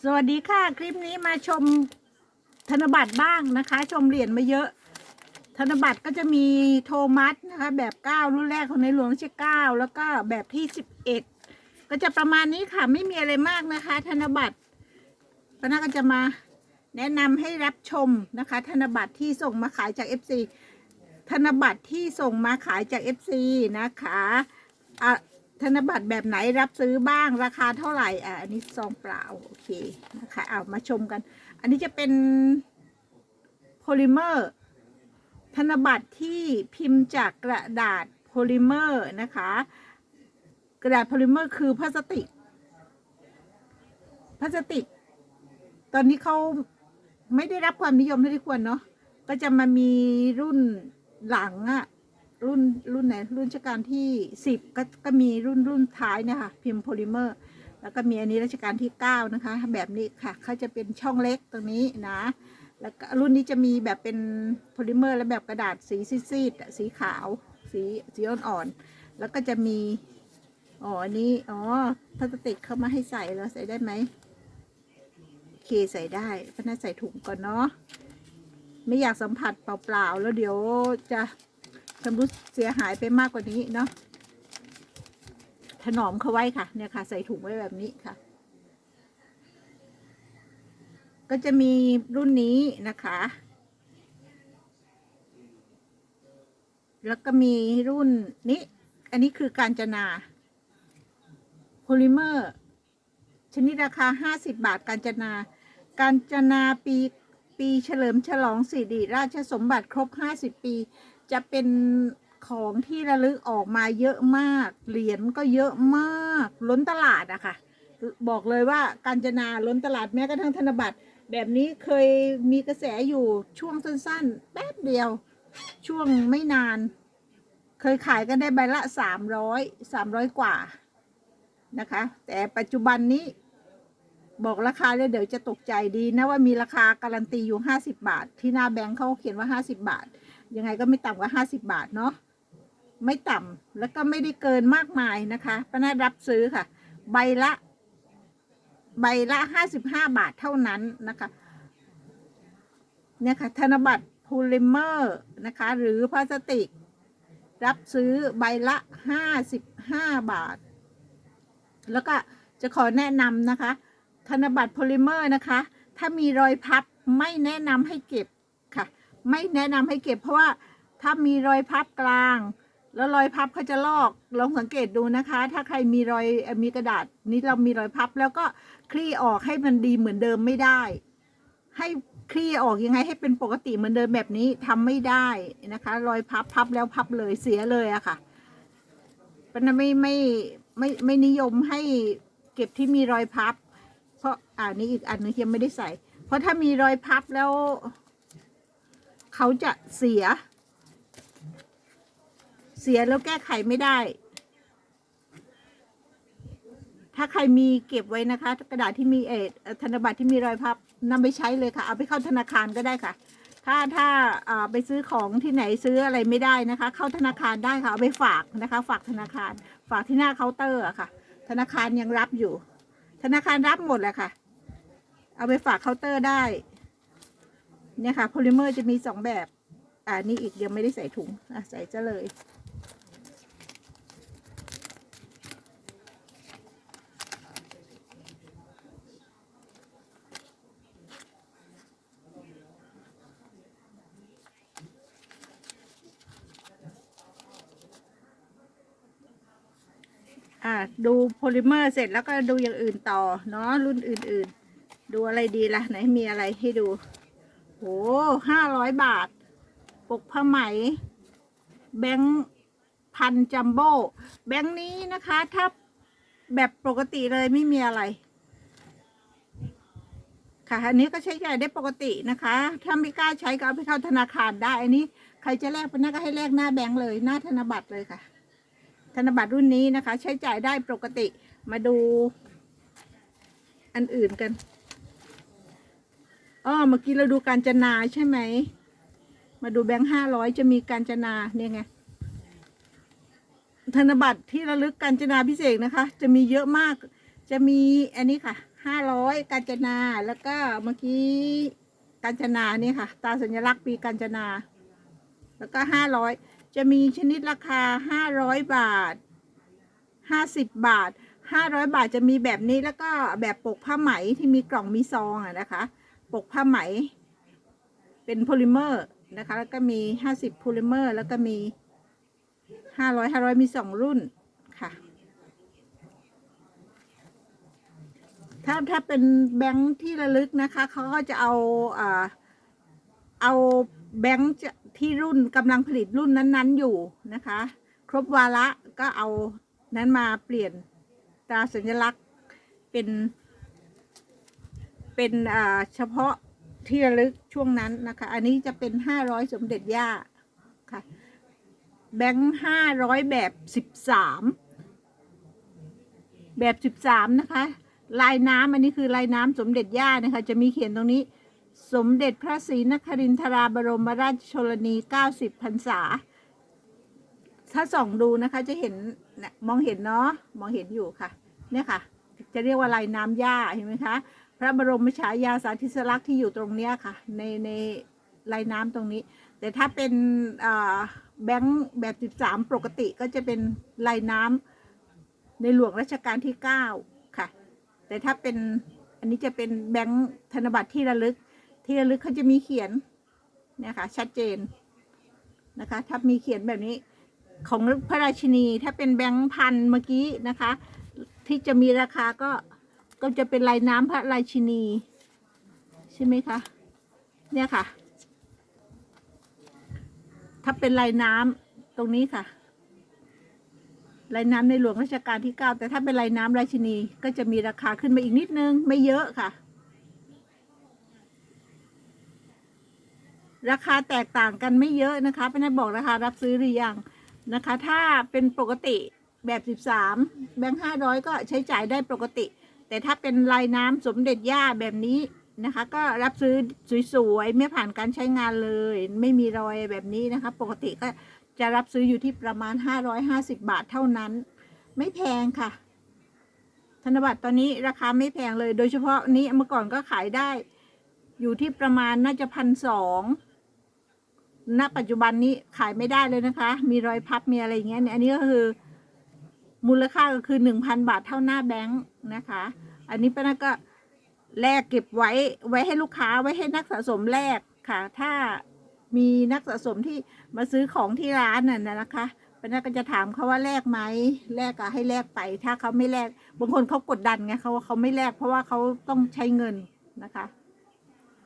สวัสดีค่ะ คลิปนี้มาชมธนบัตรบ้างนะคะ ชมเหรียญมาเยอะ ธนบัตรก็จะมีโทมัสนะคะ แบบเก้ารุ่นแรกของในหลวงรัชกาลเก้าแล้วก็แบบที่สิบเอ็ดก็จะประมาณนี้ค่ะไม่มีอะไรมากนะคะ ธนบัตรปนาก็จะมาแนะนำให้รับชมนะคะ ธนบัตรที่ส่งมาขายจาก FC ธนบัตรที่ส่งมาขายจาก FC นะคะอะ ธนบัตรแบบไหนรับซื้อบ้างราคาเท่าไหร่อะอันนี้ซองเปล่าโอเคนะคะเอามาชมกัน อันนี้จะเป็นโพลิเมอร์ ธนบัตรที่พิมพ์จากกระดาษโพลิเมอร์นะคะ กระดาษโพลิเมอร์คือพลาสติกพลาสติก ตอนนี้เขาไม่ได้รับความนิยมเท่าที่ควรเนาะก็จะมามีรุ่นหลังอะ รุ่นรุ่นไหนรุ่นราชการที่สิบก็ก็มีรุ่นรุ่นท้ายเนะคะพิมพ์โพลิเมอร์ แล้วก็มีอันนี้รัชกาลที่เก้านะคะ แบบนี้ค่ะเขาจะเป็นช่องเล็กตรงนี้นะ แล้วก็รุ่นนี้จะมีแบบเป็นโพลิเมอร์ และแบบกระดาษสีซีดๆสีขาว สีสีอ่อนๆแล้วก็จะมีอ๋ออันนี้อ๋อพลาสติกเข้ามาให้ใส่แล้วใส่ได้ไหมโอเคใส่ได้ก็น่าใส่ถุงก่อนเนาะ ไม่อยากสัมผัสเปล่าๆ แล้วเดี๋ยวจะ ชำรุดเสียหายไปมากกว่านี้เนาะถนอมเขาไว้ค่ะ เนี่ยค่ะ ใส่ถุงไว้แบบนี้ค่ะ ก็จะมีรุ่นนี้นะคะ แล้วก็มีรุ่นนี้ อันนี้คือการจนาโพลิเมอร์ ชนิดราคา 50 บาทการจนา การจนาปีปีเฉลิมฉลองสิริราชสมบัติครบ 50 ปี จะเป็นของที่ระลึกออกมาเยอะมาก เหรียญก็เยอะมาก ล้นตลาดอะค่ะ บอกเลยว่าการจนาล้นตลาดแม้กระทั่งธนบัตร แบบนี้เคยมีกระแสอยู่ช่วงสั้นๆ แป๊บเดียว ช่วงไม่นาน เคยขายกันได้ใบละ300 300กว่านะคะ แต่ปัจจุบันนี้บอกราคาเลยเดี๋ยวจะตกใจดีนะว่ามีราคาการันตีอยู่ 50 บาท ที่หน้าแบงค์เขาเขียนว่า 50 บาท ยังไงก็ไม่ต่ำกว่า 50 บาทเนาะไม่ต่ำแล้วก็ไม่ได้เกินมากมายนะคะป้านารับซื้อค่ะ ใบละ ใบละ 55 บาทเท่านั้นนะคะเนี่ยค่ะธนบัตรโพลิเมอร์นะคะ หรือพลาสติก รับซื้อใบละ 55 บาท แล้วก็จะขอแนะนำนะคะ ธนบัตรโพลิเมอร์นะคะ ถ้ามีรอยพับไม่แนะนำให้เก็บ ไม่แนะนำให้เก็บเพราะว่าถ้ามีรอยพับกลาง แล้วรอยพับเขาจะลอกลองสังเกตดูนะคะ ถ้าใครมีรอยมีกระดาษนี้เรามีรอยพับ แล้วก็คลี่ออกให้มันดีเหมือนเดิมไม่ได้ ให้คลี่ออกยังไงให้เป็นปกติเหมือนเดิมแบบนี้ทำไม่ได้นะคะ รอยพับพับแล้วพับเลยเสียเลยอะค่ะปนไม่ไม่ไม่ไม่นิยมให้เก็บที่มีรอยพับ เพราะอ่านี้อีกอันนึงยังไม่ได้ใส่ เพราะถ้ามีรอยพับแล้ว เขาจะเสีย เสียแล้วแก้ไขไม่ได้ ถ้าใครมีเก็บไว้นะคะ กระดาษที่มีเออเอ่อธนบัตรที่มีรอยพับนำไปใช้เลยค่ะ เอาไปเข้าธนาคารก็ได้ค่ะ ถ้าถ้าไปซื้อของที่ไหนซื้ออะไรไม่ได้นะคะ เข้าธนาคารได้ค่ะ เอาไปฝากนะคะ ฝากธนาคาร ฝากที่หน้าเคาน์เตอร์ค่ะ ธนาคารยังรับอยู่ ธนาคารรับหมดแหละค่ะ เอาไปฝากเคาน์เตอร์ได้ เนี่ยค่ะโพลิเมอร์จะมีสองแบบ อ่านี่อีกยังไม่ได้ใส่ถุงอะใส่จะเลย อ่าดูโพลิเมอร์เสร็จแล้วก็ดูอย่างอื่นต่อ เนาะรุ่นอื่นๆ ดูอะไรดีล่ะไหนมีอะไรให้ดู หห้าร้อยบาท ปกผ้าไหม แบงค์พันจัมโบ้แบงค์นี้นะคะ ถ้าแบบปกติเลยไม่มีอะไร ค่ะ อันนี้ก็ใช้จ่ายได้ปกตินะคะ ถ้าไม่กล้าใช้ก็เอาไปเข้าธนาคารได้ อันนี้ใครจะแลกไปหน้าก็ให้แลกหน้าแบงค์เลย หน้าธนบัตรเลยค่ะ ธนบัตรรุ่นนี้นะคะ ใช้จ่ายได้ปกติ มาดูอันอื่นกัน อ๋อเมื่อกี้เราดูการจนาใช่ไหม มาดูแบงค์ห้าร้อยจะมีการจนาเนี่ยไง ธนบัตรที่ระลึกการจนาพิเศษนะคะ จะมีเยอะมาก จะมีอันนี้ค่ะห้าร้อยกาญจนาแล้วก็เมื่อกี้กาญจนาเนี่ยค่ะ ตาสัญลักษณ์ปีกาญจนา แล้วก็ห้าร้อยจะมีชนิดราคาห้าร้อยบาทห้าสิบบาทห้าร้อยบาทจะมีแบบนี้แล้วก็แบบปกผ้าไหมที่มีกล่องมีซองอะนะคะ ปกผ้าไหม เป็นโพลิเมอร์นะคะ แล้วก็มีห้าสิบโพลิเมอร์ แล้วก็มีห้าร้อยห้าร้อยมีสองรุ่นค่ะ ถ้าถ้าเป็นแบงค์ที่ระลึกนะคะเขาก็จะเอาอเอาแบงค์ที่รุ่นกำลังผลิตรุ่นนั้นๆอยู่นะคะ ครบวาระก็เอานั้นมาเปลี่ยนตราสัญลักษณ์เป็น เป็นเฉพาะที่ระลึกช่วงนั้นนะคะ อันนี้จะเป็นห้าร้อยสมเด็จย่าค่ะ แบงค์ห้าร้อยแบบสิบสามแบบสิบสามนะคะ ลายน้ำอันนี้คือลายน้ำสมเด็จย่านะคะ จะมีเขียนตรงนี้ สมเด็จพระศรีนครินทราบรมราชชนนี90พรรษา ถ้าส่องดูนะคะจะเห็นมองเห็นเนาะมองเห็นอยู่ค่ะ เนี่ยค่ะ จะเรียกว่าลายน้ำย่าเห็นไหมคะ ระบรมฉายาสาธิสลักษณ์ที่อยู่ตรงเนี้ยค่ะ ในในลายน้ำตรงนี้ แต่ถ้าเป็นแบงค์แบบ 13 ปกติก็จะเป็นลายน้ำในหลวงรัชกาลที่ 9 ค่ะ แต่ถ้าเป็นอันนี้จะเป็นแบงค์ธนบัตรที่ระลึก ที่ระลึกเขาจะมีเขียนเนี่ยค่ะชัดเจนนะคะ ถ้ามีเขียนแบบนี้ของพระราชินีถ้าเป็นแบงค์พันเมื่อกี้นะคะ ที่จะมีราคาก็ ก็จะเป็นลายน้ำพระราชินี ใช่ไหมคะ เนี่ยค่ะ ถ้าเป็นลายน้ำตรงนี้ค่ะลายน้ำในหลวงรัชกาลที่เก้าแต่ถ้าเป็นลายน้ำราชินีก็จะมีราคาขึ้นมาอีกนิดนึง ไม่เยอะค่ะ ราคาแตกต่างกันไม่เยอะนะคะเป็นบอกราคารับซื้อหรือยังนะคะ ถ้าเป็นปกติแบบสิบสามแบงค์ห้าร้อยก็ใช้จ่ายได้ปกติ แต่ถ้าเป็นลายน้ำสมเด็จย่าแบบนี้นะคะ ก็รับซื้อสวยๆ ไม่ผ่านการใช้งานเลย ไม่มีรอยแบบนี้นะคะ ปกติก็จะรับซื้ออยู่ที่ประมาณ 550 บาทเท่านั้น ไม่แพงค่ะ ธนบัตรตอนนี้ราคาไม่แพงเลย โดยเฉพาะนี้เมื่อก่อนก็ขายได้ อยู่ที่ประมาณน่าจะพันสองณปัจจุบันนี้ขายไม่ได้เลยนะคะ มีรอยพับมีอะไรอย่างเงี้ยเนี่ยอันนี้ก็คือ มูลค่าก็คือหนึ่งพันบาทเท่าหน้าแบงค์นะคะ อันนี้ป้านาก็แลกเก็บไว้ไว้ให้ลูกค้าไว้ให้นักสะสมแลกค่ะ ถ้ามีนักสะสมที่มาซื้อของที่ร้านน่ะนะคะป้านาก็จะถามเขาว่าแลกไหมแลกก็ให้แลกไป ถ้าเขาไม่แลกบางคนเขากดดันไงเขาว่าเขาไม่แลกเพราะว่าเขาต้องใช้เงินนะคะ